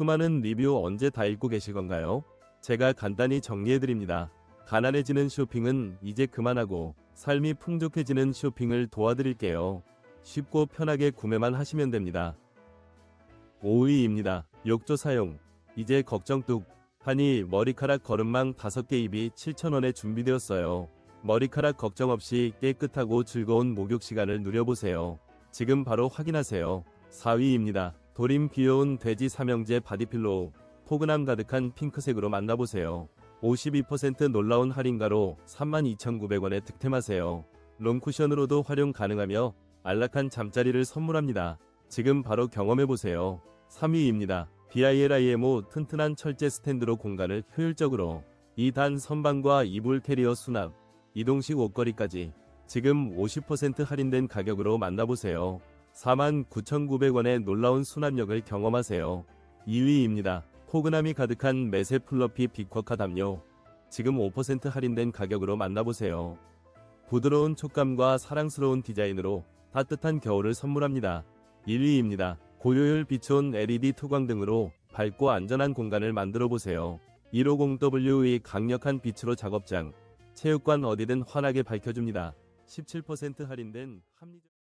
수많은 리뷰 언제 다 읽고 계실 건가요? 제가 간단히 정리해드립니다. 가난해지는 쇼핑은 이제 그만하고 삶이 풍족해지는 쇼핑을 도와드릴게요. 쉽고 편하게 구매만 하시면 됩니다. 5위입니다. 욕조 사용. 이제 걱정 뚝. 하니 머리카락 거름망 5개 입이 7,000원에 준비되었어요. 머리카락 걱정 없이 깨끗하고 즐거운 목욕 시간을 누려보세요. 지금 바로 확인하세요. 4위입니다. 도림 귀여운 돼지 삼형제 바디필로우. 포근함 가득한 핑크색으로 만나보세요. 52% 놀라운 할인가로 32,900원에 득템하세요. 롱쿠션으로도 활용 가능하며 안락한 잠자리를 선물합니다. 지금 바로 경험해보세요. 3위입니다. BILIMO 튼튼한 철제 스탠드로 공간을 효율적으로 2단 선반과 이불 캐리어 수납, 이동식 옷걸이까지 지금 50% 할인된 가격으로 만나보세요. 49,900원의 놀라운 수납력을 경험하세요. 2위입니다. 포근함이 가득한 매세 플러피 빅쿼카 담요. 지금 5% 할인된 가격으로 만나보세요. 부드러운 촉감과 사랑스러운 디자인으로 따뜻한 겨울을 선물합니다. 1위입니다. 고효율 비촌 LED 투광 등으로 밝고 안전한 공간을 만들어 보세요. 150W의 강력한 빛으로 작업장, 체육관 어디든 환하게 밝혀줍니다. 17% 할인된 합리적